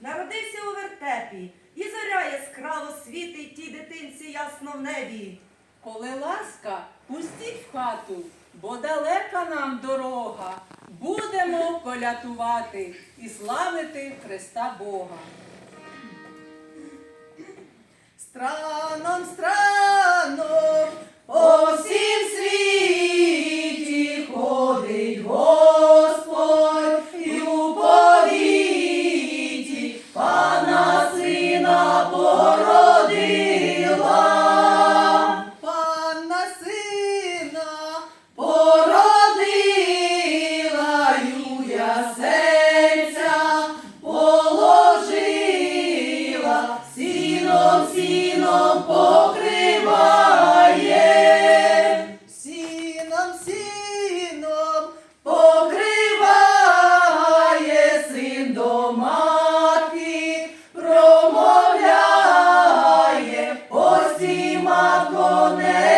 народився у вертепі, і зоря яскраво світить тій дитинці ясно в небі. Коли ласка, пустіть в хату, бо далека нам дорога. Будемо колятувати і славити Христа Бога. Страном, ой, сіном покриває, сіном, сіном покриває, син до промовляє, ось і матко не